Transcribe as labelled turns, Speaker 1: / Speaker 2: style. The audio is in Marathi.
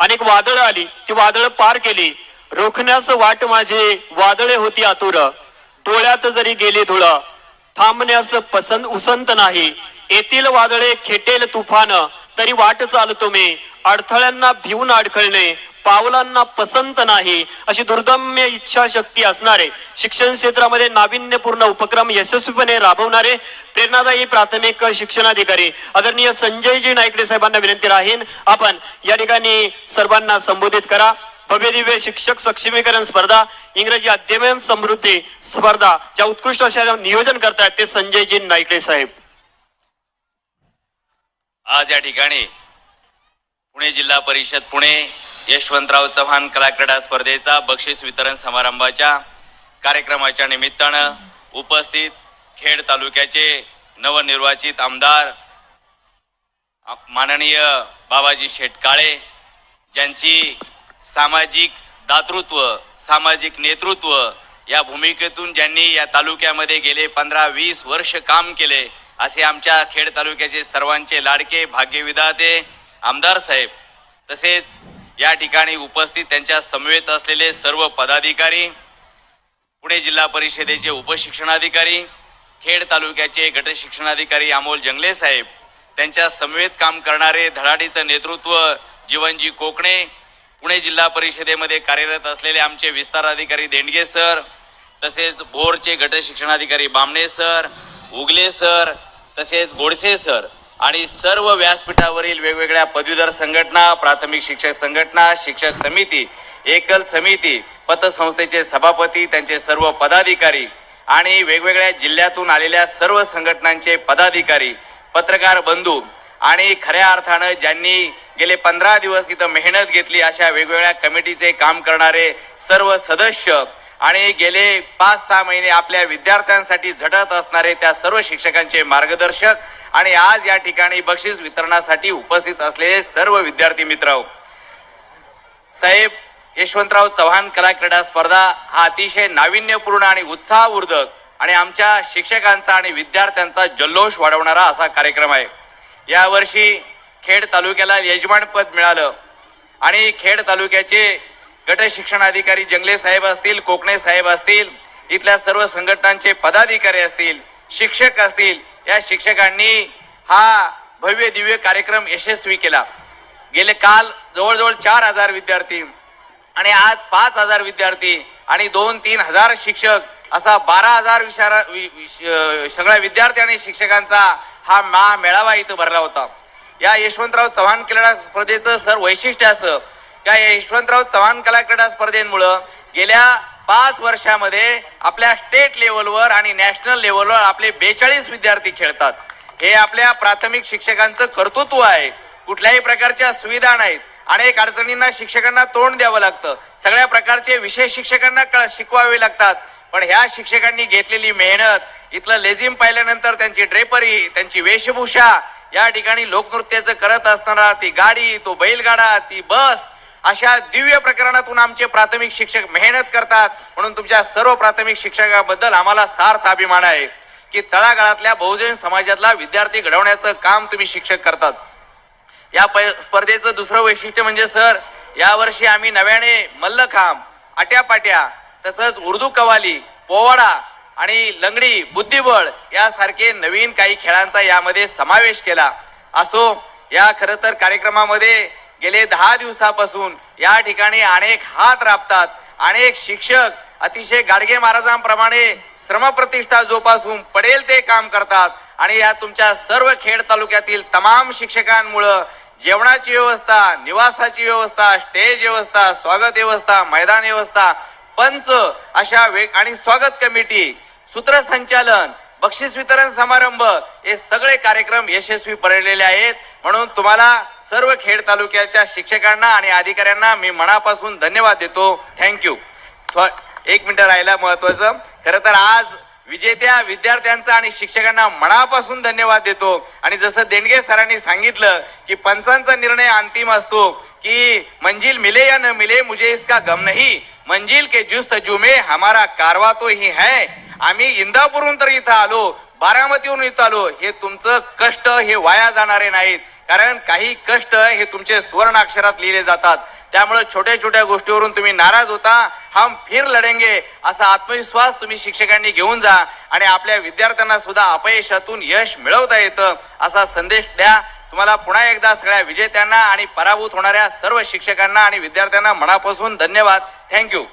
Speaker 1: अनेक वादळ आली. ती वादळ पार केली. रोखण्यास वाट माझे वादळे होती आतुर. डोळ्यात जरी गेली धुळ थांबण्यास पसंत उसंत नाही. येथील वादळे खेटेल तुफान. तरी वाट चालतो मी. अडथळ्यांना भिवून अडखळणे. पावलांना पसंत नाही अशी दुर्दम्य इच्छाशक्ती असणारे शिक्षण क्षेत्रामध्ये नाविन्यपूर्ण उपक्रम यशस्वीपणे राबवणारे प्रेरणादायी प्राथमिक शिक्षणाधिकारी आदरणीय संजयजी नाईकडे साहेबांना विनंती राहीन आपण या ठिकाणी सर्वांना संबोधित करा. भव्य दिव्य शिक्षक सक्षमीकरण स्पर्धा इंग्रजी अध्ययन समृद्धी स्पर्धा ज्या उत्कृष्ट अशा नियोजन करतायत ते संजयजी नाईकडे साहेब.
Speaker 2: आज या ठिकाणी पुणे जिल्हा परिषद पुणे यशवंतराव चव्हाण कलाक्रीडा स्पर्धेचा बक्षीस वितरण समारंभाच्या कार्यक्रमाच्या निमित्तानं उपस्थित खेड तालुक्याचे नवनिर्वाचित आमदार माननीय बाबाजी शेटकाळे ज्यांची सामाजिक दातृत्व सामाजिक नेतृत्व या भूमिकेतून ज्यांनी या तालुक्यामध्ये गेले पंधरा वीस वर्ष काम केले असे आमच्या खेड तालुक्याचे सर्वांचे लाडके भाग्यविधाते आमदार साहेब. तसेच या ठिकाणी उपस्थित त्यांच्या समवेत असलेले सर्व पदाधिकारी पुणे जिल्हा परिषदेचे उपशिक्षणाधिकारी खेड तालुक्याचे गटशिक्षणाधिकारी अमोल जंगले साहेब त्यांच्या समवेत काम करणारे धडाडीचं नेतृत्व जीवनजी कोकणे पुणे जिल्हा परिषदेमध्ये कार्यरत असलेले आमचे विस्तार अधिकारी देंडगे सर तसेच भोरचे गटशिक्षणाधिकारी बामणे सर उगले सर तसेच गोडसे सर. आणि सर्व व्यासपीठावरील वेगवेगळ्या पदवीधर संघटना प्राथमिक शिक्षक संघटना शिक्षक समिती एकल समिती पतसंस्थेचे सभापती त्यांचे सर्व पदाधिकारी आणि वेगवेगळ्या जिल्ह्यातून आलेल्या सर्व संघटनांचे पदाधिकारी पत्रकार बंधू आणि खऱ्या अर्थानं ज्यांनी गेले पंधरा दिवस इथं मेहनत घेतली अशा वेगवेगळ्या कमिटीचे काम करणारे सर्व सदस्य आणि गेले पाच सहा महिने आपल्या विद्यार्थ्यांसाठी झटत असणारे त्या सर्व शिक्षकांचे मार्गदर्शक आणि आज या ठिकाणी बक्षीस वितरणासाठी उपस्थित असलेले सर्व विद्यार्थी मित्र. साहेब यशवंतराव चव्हाण कला क्रीडा स्पर्धा हा अतिशय नाविन्यपूर्ण आणि उत्साहवर्धक आणि आमच्या शिक्षकांचा आणि विद्यार्थ्यांचा जल्लोष वाढवणारा असा कार्यक्रम आहे. यावर्षी खेड तालुक्याला यजमानपद मिळालं आणि खेड तालुक्याचे गट शिक्षणाधिकारी जंगले साहेब असतील कोकणे साहेब असतील इथल्या सर्व संघटनांचे पदाधिकारी असतील शिक्षक असतील या शिक्षकांनी हा भव्य दिव्य कार्यक्रम यशस्वी केला. गेले काल जवळजवळ चार हजार विद्यार्थी आणि आज पाच हजार विद्यार्थी आणि दोन तीन हजार शिक्षक असा बारा हजार विचारा वि- सगळ्या विद्यार्थी आणि शिक्षकांचा हा महा मेळावा इथं भरला होता. या यशवंतराव चव्हाण क्रीडा स्पर्धेचं सर वैशिष्ट्य असं का यशवंतराव चव्हाण कला क्रीडा स्पर्धेमुळं गेल्या पाच वर्षामध्ये आपल्या स्टेट लेवलवर आणि नॅशनल लेवलवर आपले बेचाळीस विद्यार्थी खेळतात. हे आपल्या प्राथमिक शिक्षकांचं कर्तृत्व आहे. कुठल्याही प्रकारच्या सुविधा नाहीत. अनेक अडचणींना शिक्षकांना तोंड द्यावं लागतं. सगळ्या प्रकारचे विषय शिक्षकांना कळ- शिकवावे लागतात. पण ह्या शिक्षकांनी घेतलेली मेहनत इथलं लेझिम पाहिल्यानंतर त्यांची ड्रेपरी त्यांची वेशभूषा या ठिकाणी लोकनृत्याचं करत असताना ती गाडी तो बैलगाडा ती बस अशा दिव्य प्रकरणातून आमचे प्राथमिक शिक्षक मेहनत करतात. म्हणून तुमच्या सर्व प्राथमिक शिक्षकाबद्दल आम्हाला सार्थ अभिमान आहे की तळागाळातल्या बहुजन समाजातला विद्यार्थी घडवण्याचं काम तुम्ही शिक्षक करतात. या प- स्पर्धेचं दुसरं वैशिष्ट्य म्हणजे सर यावर्षी आम्ही नव्याने मल्लखांब आट्यापाट्या तसंच उर्दू कवाली पोवाडा आणि लंगडी बुद्धिबळ यासारखे नवीन काही खेळांचा यामध्ये समावेश केला. असो या खरं तर कार्यक्रमामध्ये गेले दहा दिवसापासून या ठिकाणी अनेक हात राबतात अनेक शिक्षक अतिशय गाडगे महाराजांप्रमाणे श्रमप्रतिष्ठा जोपासून पडेल ते काम करतात. आणि या तुमच्या सर्व खेड तालुक्यातील तमाम शिक्षकांमुळं जेवणाची व्यवस्था निवासाची व्यवस्था स्टेज व्यवस्था स्वागत व्यवस्था मैदान व्यवस्था पंच अशा वेग आणि स्वागत कमिटी सूत्रसंचालन बक्षीस वितरण समारंभ हे सगळे कार्यक्रम यशस्वी पडलेले आहेत. म्हणून तुम्हाला सर्व खेड तालुक्याच्या शिक्षकांना आणि अधिकाऱ्यांना मी मनापासून धन्यवाद देतो. थँक्यू एक मिनिट राहिला महत्वाचं. खरं तर आज विजेत्या विद्यार्थ्यांचा आणि शिक्षकांना मनापासून धन्यवाद देतो. आणि जसं देणगे सरांनी सांगितलं की पंचांचा निर्णय अंतिम असतो की मंजिल मिले या न मिले मुझे इसका गम नहीं. मंजिल के जुस्त जुमे हमारा कारवा तो ही है. आम्ही इंदापूरहून तर इथं आलो बारामतीहून इथं आलो हे तुमचं कष्ट हे वाया जाणारे नाहीत. कारण काही कष्ट हे तुमचे सुवर्ण अक्षरात लिहिले जातात. त्यामुळे छोट्या छोट्या गोष्टीवरून तुम्ही नाराज होता हम फिर लढेंगे असा आत्मविश्वास तुम्ही शिक्षकांनी घेऊन जा आणि आपल्या विद्यार्थ्यांना सुद्धा अपयशातून यश मिळवता येतं असा संदेश द्या. तुम्हाला पुन्हा एकदा सगळ्या विजेत्यांना आणि पराभूत होणाऱ्या सर्व शिक्षकांना आणि विद्यार्थ्यांना मनापासून धन्यवाद. थँक्यू